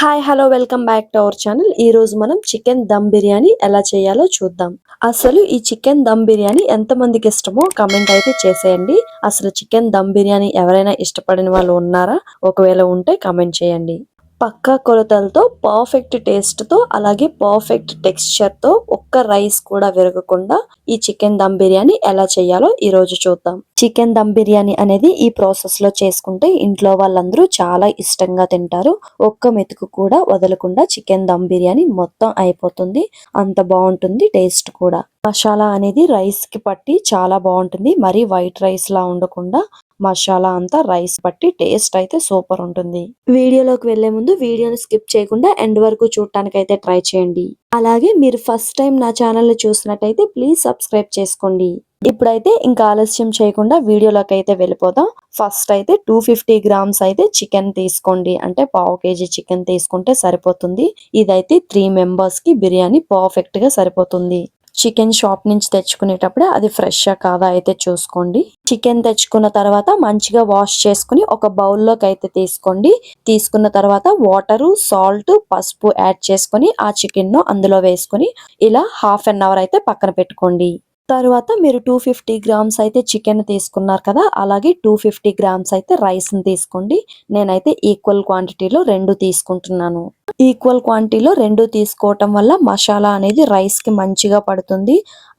Hi hello welcome back to our channel ఈ రోజు మనం చికెన్ దమ్ బిర్యానీ ఎలా చేయాలో చూద్దాం. అసలు ఈ చికెన్ దమ్ బిర్యానీ ఎంత మందికి ఇష్టమో కమెంట్ అయితే చేసేయండి. అసలు చికెన్ దమ్ బిర్యానీ ఎవరైనా ఇష్టపడిన వాళ్ళు ఉన్నారా? ఒకవేళ ఉంటే కమెంట్ చేయండి. పక్కా కొలతలతో పర్ఫెక్ట్ టేస్ట్తో అలాగే పర్ఫెక్ట్ టెక్స్చర్తో ఒక్క రైస్ కూడా విరగకుండా ఈ చికెన్ దమ్ బిర్యానీ ఎలా చేయాలో ఈ రోజు చూద్దాం. చికెన్ దమ్ బిర్యానీ అనేది ఈ ప్రాసెస్లో చేసుకుంటే ఇంట్లో వాళ్ళందరూ చాలా ఇష్టంగా తింటారు. ఒక్క మెతుకు కూడా వదలకుండా చికెన్ దమ్ బిర్యానీ మొత్తం అయిపోతుంది. అంత బాగుంటుంది టేస్ట్ కూడా. మసాలా అనేది రైస్కి పట్టి చాలా బాగుంటుంది. మరి వైట్ రైస్ లా ఉండకుండా మసాలా అంతా రైస్ పట్టి టేస్ట్ అయితే సూపర్ ఉంటుంది. వీడియోలోకి వెళ్ళే ముందు వీడియోని స్కిప్ చేయకుండా ఎండ్ వరకు చూడటానికి అయితే ట్రై చేయండి. అలాగే మీరు ఫస్ట్ టైం నా ఛానల్ని చూసినట్టయితే ప్లీజ్ సబ్స్క్రైబ్ చేసుకోండి. ఇప్పుడైతే ఇంకా ఆలస్యం చేయకుండా వీడియోలోకి అయితే వెళ్ళిపోదాం. ఫస్ట్ అయితే టూ ఫిఫ్టీ గ్రామ్స్ అయితే చికెన్ తీసుకోండి. అంటే పావు కేజీ చికెన్ తీసుకుంటే సరిపోతుంది. ఇదైతే త్రీ మెంబర్స్కి బిర్యానీ పర్ఫెక్ట్గా సరిపోతుంది. చికెన్ షాప్ నుంచి తెచ్చుకునేటప్పుడు అది ఫ్రెష్ కాదా అయితే చూసుకోండి. చికెన్ తెచ్చుకున్న తర్వాత మంచిగా వాష్ చేసుకుని ఒక బౌల్లోకి అయితే తీసుకోండి. తీసుకున్న తర్వాత వాటరు సాల్ట్ పసుపు యాడ్ చేసుకొని ఆ చికెన్ను అందులో వేసుకొని ఇలా హాఫ్ అన్ అవర్ అయితే పక్కన పెట్టుకోండి. తర్వాత మీరు టూ ఫిఫ్టీ గ్రామ్స్ అయితే చికెన్ తీసుకున్నారు కదా అలాగే టూ ఫిఫ్టీ గ్రామ్స్ అయితే రైస్ని తీసుకోండి. నేనైతే ఈక్వల్ క్వాంటిటీలో రెండు తీసుకుంటున్నాను. ఈక్వల్ క్వాంటిటీలో రెండు తీసుకోవటం వల్ల మసాలా అనేది రైస్కి మంచిగా పడుతుంది.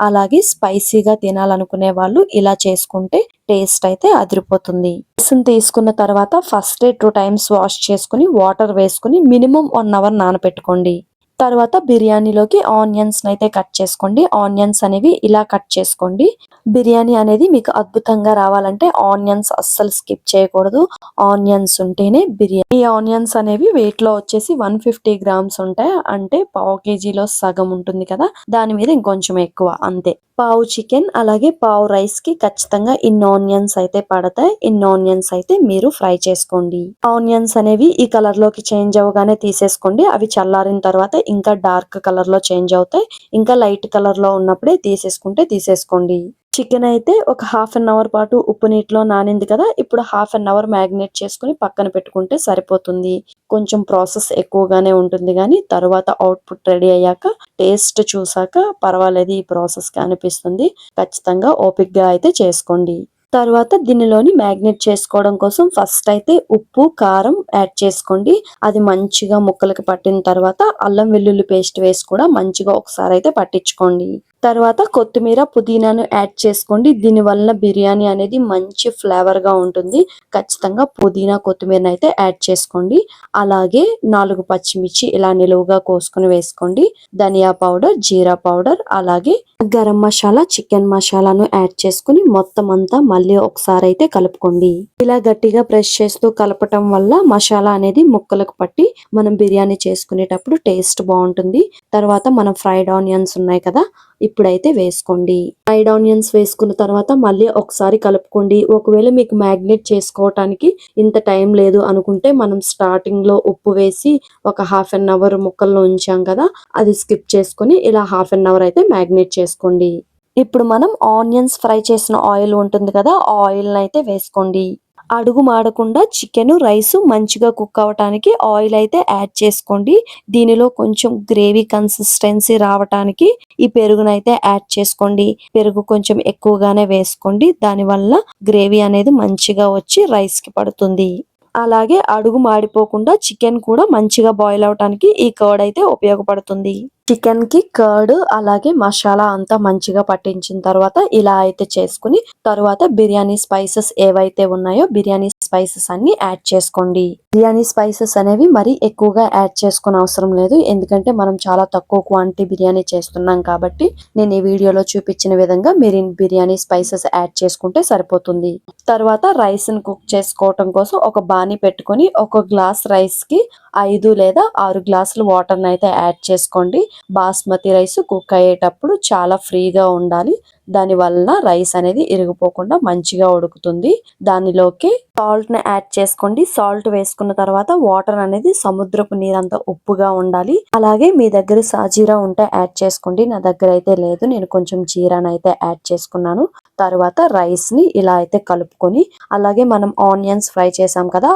అలాగే స్పైసీగా తినాలనుకునే వాళ్ళు ఇలా చేసుకుంటే టేస్ట్ అయితే అదిరిపోతుంది. రైస్ని తీసుకున్న తర్వాత ఫస్ట్ టూ టైమ్స్ వాష్ చేసుకుని వాటర్ వేసుకుని మినిమం వన్ అవర్ నానబెట్టుకోండి తర్వాత బిర్యానీలోకి ఆనియన్స్ అయితే కట్ చేసుకోండి. ఆనియన్స్ అనేవి ఇలా కట్ చేసుకోండి. బిర్యానీ అనేది మీకు అద్భుతంగా రావాలంటే ఆనియన్స్ అస్సలు స్కిప్ చేయకూడదు. ఆనియన్స్ ఉంటేనే బిర్యానీ. ఈ ఆనియన్స్ అనేవి వెయిట్లో వచ్చేసి వన్ ఫిఫ్టీ గ్రామ్స్ ఉంటాయి. అంటే పావు కేజీలో సగం ఉంటుంది కదా. దాని మీద ఇంకొంచెం ఎక్కువ అంతే. పావు చికెన్ అలాగే పావు రైస్కి ఖచ్చితంగా ఇన్ ఆనియన్స్ అయితే పడతాయి. ఇన్ ఆనియన్స్ అయితే మీరు ఫ్రై చేసుకోండి. ఆనియన్స్ అనేవి ఈ కలర్లోకి చేంజ్ అవ్వగానే తీసేసుకోండి. అవి చల్లారిన తర్వాత ఇంకా డార్క్ కలర్లో చేంజ్ అవుతాయి. ఇంకా లైట్ కలర్లో ఉన్నప్పుడే తీసేసుకుంటే తీసేసుకోండి. చికెన్ అయితే ఒక హాఫ్ అన్ అవర్ పాటు ఉప్పు నీటిలో నానింది కదా ఇప్పుడు హాఫ్ అన్ అవర్ మ్యాగ్నేట్ చేసుకుని పక్కన పెట్టుకుంటే సరిపోతుంది. కొంచెం ప్రాసెస్ ఎక్కువగానే ఉంటుంది కానీ తర్వాత అవుట్పుట్ రెడీ అయ్యాక టేస్ట్ చూసాక పర్వాలేదు ఈ ప్రాసెస్ అనిపిస్తుంది. ఖచ్చితంగా ఓపిక్గా అయితే చేసుకోండి. తర్వాత దీనిలోని మ్యాగ్నెట్ చేసుకోవడం కోసం ఫస్ట్ అయితే ఉప్పు కారం యాడ్ చేసుకోండి. అది మంచిగా ముక్కలకి పట్టిన తర్వాత అల్లం వెల్లుల్లి పేస్ట్ వేసి కూడా మంచిగా ఒకసారి అయితే పట్టించుకోండి. తర్వాత కొత్తిమీర పుదీనాను యాడ్ చేసుకోండి. దీనివల్ల బిర్యానీ అనేది మంచి ఫ్లేవర్గా ఉంటుంది. ఖచ్చితంగా పుదీనా కొత్తిమీర అయితే యాడ్ చేసుకోండి. అలాగే నాలుగు పచ్చిమిర్చి ఇలా నిలువుగా కోసుకుని వేసుకోండి. ధనియా పౌడర్ జీరా పౌడర్ అలాగే గరం మసాలా చికెన్ మసాలాను యాడ్ చేసుకుని మొత్తం అంతా మళ్ళీ ఒకసారి అయితే కలుపుకోండి. ఇలా గట్టిగా ప్రెస్ చేస్తూ కలపటం వల్ల మసాలా అనేది ముక్కలకు పట్టి మనం బిర్యానీ చేసుకునేటప్పుడు టేస్ట్ బాగుంటుంది. తర్వాత మనం ఫ్రైడ్ ఆనియన్స్ ఉన్నాయి కదా ఇప్పుడైతే వేసుకోండి. ఫ్రైడ్ ఆనియన్స్ వేసుకున్న తర్వాత మళ్ళీ ఒకసారి కలుపుకోండి. ఒకవేళ మీకు మ్యాగ్నేట్ చేసుకోవటానికి ఇంత టైం లేదు అనుకుంటే మనం స్టార్టింగ్లో ఉప్పు వేసి ఒక హాఫ్ అన్ అవర్ ముక్కల్లో ఉంచాం కదా అది స్కిప్ చేసుకుని ఇలా హాఫ్ అన్ అవర్ అయితే మ్యాగ్నేట్ చేసుకోండి. ఇప్పుడు మనం ఆనియన్స్ ఫ్రై చేసిన ఆయిల్ ఉంటుంది కదా ఆ అయితే వేసుకోండి. అడుగు మాడకుండా చికెన్ రైస్ మంచిగా కుక్ అవ్వటానికి ఆయిల్ అయితే యాడ్ చేసుకోండి. దీనిలో కొంచెం గ్రేవీ కన్సిస్టెన్సీ రావటానికి ఈ పెరుగునైతే యాడ్ చేసుకోండి. పెరుగు కొంచెం ఎక్కువగానే వేసుకోండి. దాని వల్ల గ్రేవీ అనేది మంచిగా వచ్చి రైస్కి పడుతుంది. అలాగే అడుగు మాడిపోకుండా చికెన్ కూడా మంచిగా బాయిల్ అవటానికి ఈ కర్డ్ అయితే ఉపయోగపడుతుంది. చికెన్కి కర్డ్ అలాగే మసాలా అంతా మంచిగా పట్టించిన తర్వాత ఇలా అయితే చేసుకుని తర్వాత బిర్యానీ స్పైసెస్ ఏవైతే ఉన్నాయో బిర్యానీ స్పైసెస్ అన్ని యాడ్ చేసుకోండి. బిర్యానీ స్పైసెస్ అనేవి మరి ఎక్కువగా యాడ్ చేసుకునే అవసరం లేదు. ఎందుకంటే మనం చాలా తక్కువ క్వాంటిటీ బిర్యానీ చేస్తున్నాం కాబట్టి నేను ఈ వీడియోలో చూపించిన విధంగా మీరు బిర్యానీ స్పైసెస్ యాడ్ చేసుకుంటే సరిపోతుంది. తర్వాత రైస్ని కుక్ చేసుకోవటం కోసం ఒక బాణీ పెట్టుకొని ఒక గ్లాస్ రైస్కి ఐదు లేదా ఆరు గ్లాసులు వాటర్ అయితే యాడ్ చేసుకోండి. బాస్మతి రైస్ కుక్ అయ్యేటప్పుడు చాలా ఫ్రీగా ఉండాలి. దాని వల్ల రైస్ అనేది ఇరిగిపోకుండా మంచిగా ఉడుకుతుంది. దానిలోకి సాల్ట్ని యాడ్ చేసుకోండి. సాల్ట్ వేసుకున్న తర్వాత వాటర్ అనేది సముద్రపు నీరంతా ఉప్పుగా ఉండాలి. అలాగే మీ దగ్గర సాజీరా ఉంటే యాడ్ చేసుకోండి. నా దగ్గర అయితే లేదు. నేను కొంచెం జీరాని అయితే యాడ్ చేసుకున్నాను. తర్వాత రైస్ని ఇలా అయితే కలుపుకొని అలాగే మనం ఆనియన్స్ ఫ్రై చేసాం కదా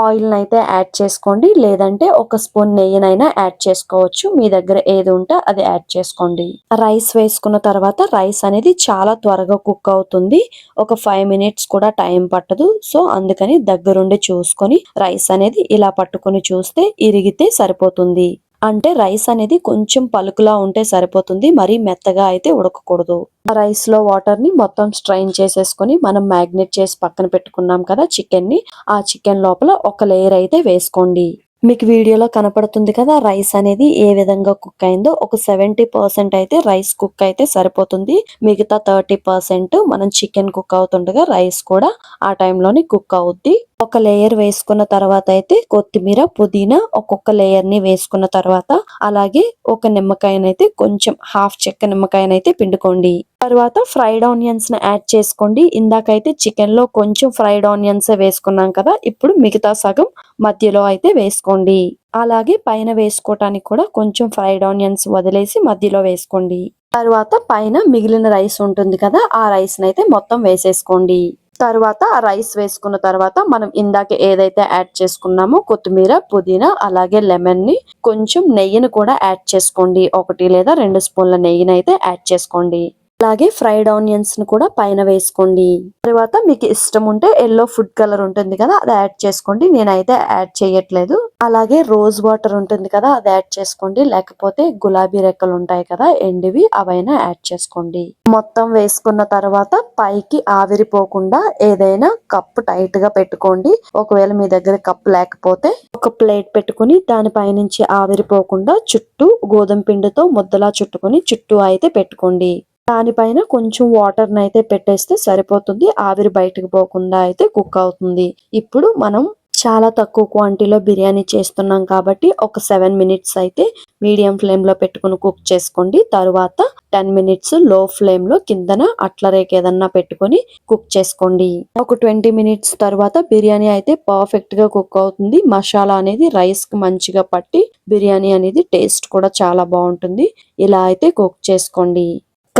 ఆయిల్ అయితే యాడ్ చేసుకోండి. లేదంటే ఒక స్పూన్ నెయ్యినైనా యాడ్ చేసుకోవచ్చు. మీ దగ్గర ఏది ఉంటే అది యాడ్ చేసుకోండి. రైస్ వేసుకున్న తర్వాత రైస్ అనేది చాలా త్వరగా కుక్ అవుతుంది. ఒక ఫైవ్ మినిట్స్ కూడా టైం పట్టదు. సో అందుకని దగ్గరుండి చూసుకొని రైస్ అనేది ఇలా పట్టుకొని చూస్తే ఇరిగితే సరిపోతుంది. అంటే రైస్ అనేది కొంచెం పలుకులా ఉంటే సరిపోతుంది. మరీ మెత్తగా అయితే ఉడకకూడదు. రైస్లో వాటర్ని మొత్తం స్ట్రైన్ చేసేసుకొని మనం మ్యాగ్నెట్ చేసి పక్కన పెట్టుకున్నాం కదా చికెన్ని. ఆ చికెన్ లోపల ఒక లేయర్ అయితే వేసుకోండి. మీకు వీడియోలో కనపడుతుంది కదా రైస్ అనేది ఏ విధంగా కుక్ అయిందో ఒక సెవెంటీ పర్సెంట్ అయితే రైస్ కుక్ అయితే సరిపోతుంది. మిగతా థర్టీ పర్సెంట్ మనం చికెన్ కుక్ అవుతుండగా రైస్ కూడా ఆ టైంలోని కుక్ అవుద్ది. ఒక లేయర్ వేసుకున్న తర్వాత అయితే కొత్తిమీర పుదీనా ఒక్కొక్క లేయర్ని వేసుకున్న తర్వాత అలాగే ఒక నిమ్మకాయనైతే కొంచెం హాఫ్ చెక్క నిమ్మకాయనైతే పిండుకోండి. తర్వాత ఫ్రైడ్ ఆనియన్స్ని యాడ్ చేసుకోండి. ఇందాకైతే చికెన్లో కొంచెం ఫ్రైడ్ ఆనియన్స్ వేసుకున్నాం కదా ఇప్పుడు మిగతా సగం మధ్యలో అయితే వేసుకోండి. అలాగే పైన వేసుకోవటానికి కూడా కొంచెం ఫ్రైడ్ ఆనియన్స్ వదిలేసి మధ్యలో వేసుకోండి. తర్వాత పైన మిగిలిన రైస్ ఉంటుంది కదా ఆ రైస్ అయితే మొత్తం వేసేసుకోండి. తర్వాత ఆ రైస్ వేసుకున్న తర్వాత మనం ఇందాక ఏదైతే యాడ్ చేసుకున్నామో కొత్తిమీర పుదీనా అలాగే లెమన్ని కొంచెం నెయ్యిని కూడా యాడ్ చేసుకోండి. ఒకటి లేదా రెండు స్పూన్ల నెయ్యిని అయితే యాడ్ చేసుకోండి. అలాగే ఫ్రైడ్ ఆనియన్స్ని కూడా పైన వేసుకోండి. తర్వాత మీకు ఇష్టం ఉంటే ఎల్లో ఫుడ్ కలర్ ఉంటుంది కదా అది యాడ్ చేసుకోండి. నేనైతే యాడ్ చేయట్లేదు. అలాగే రోజ్ వాటర్ ఉంటుంది కదా అది యాడ్ చేసుకోండి. లేకపోతే గులాబీ రెక్కలు ఉంటాయి కదా ఎండివి అవైనా యాడ్ చేసుకోండి. మొత్తం వేసుకున్న తర్వాత పైకి ఆవిరిపోకుండా ఏదైనా కప్పు టైట్గా పెట్టుకోండి. ఒకవేళ మీ దగ్గర కప్ లేకపోతే ఒక ప్లేట్ పెట్టుకుని దానిపై నుంచి ఆవిరిపోకుండా చుట్టూ గోధుమ పిండితో ముద్దలా చుట్టుకుని చుట్టూ అయితే పెట్టుకోండి. దానిపైన కొంచెం వాటర్ అయితే పెట్టేస్తే సరిపోతుంది. ఆవిరి బయటకు పోకుండా అయితే కుక్ అవుతుంది. ఇప్పుడు మనం చాలా తక్కువ క్వాంటిటీలో బిర్యానీ చేస్తున్నాం కాబట్టి ఒక సెవెన్ మినిట్స్ అయితే మీడియం ఫ్లేమ్లో పెట్టుకుని కుక్ చేసుకోండి. తర్వాత టెన్ మినిట్స్లో ఫ్లేమ్లో కిందన అట్ల రేక్ ఏదన్నా పెట్టుకొని కుక్ చేసుకోండి. ఒక ట్వంటీ మినిట్స్ తర్వాత బిర్యానీ అయితే పర్ఫెక్ట్గా కుక్ అవుతుంది. మసాలా అనేది రైస్కి మంచిగా పట్టి బిర్యానీ అనేది టేస్ట్ కూడా చాలా బాగుంటుంది. ఇలా అయితే కుక్ చేసుకోండి.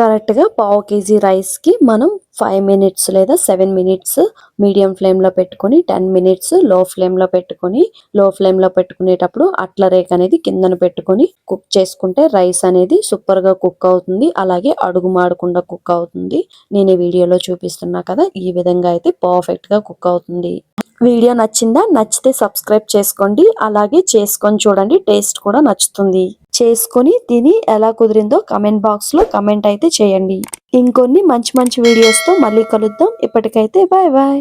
కరెక్ట్గా పావు కేజీ రైస్కి మనం ఫైవ్ మినిట్స్ లేదా సెవెన్ మినిట్స్ మీడియం ఫ్లేమ్లో పెట్టుకొని టెన్ మినిట్స్లో ఫ్లేమ్లో పెట్టుకొని లో ఫ్లేమ్లో పెట్టుకునేటప్పుడు అట్ల రేక్ అనేది కిందన పెట్టుకొని కుక్ చేసుకుంటే రైస్ అనేది సూపర్గా కుక్ అవుతుంది. అలాగే అడుగు మాడకుండా కుక్ అవుతుంది. నేను ఈ వీడియోలో చూపిస్తున్నా కదా ఈ విధంగా అయితే పర్ఫెక్ట్గా కుక్ అవుతుంది. వీడియో నచ్చిందా నచ్చితే సబ్స్క్రైబ్ చేసుకోండి. అలాగే చేసుకొని చూడండి టేస్ట్ కూడా నచ్చుతుంది. చేసుకొని తిని ఎలా కుదిరిందో కమెంట్ బాక్స్లో కమెంట్ అయితే చేయండి. ఇంకొన్ని మంచి మంచి వీడియోస్తో మళ్ళీ కలుద్దాం. ఇప్పటికైతే బాయ్ బాయ్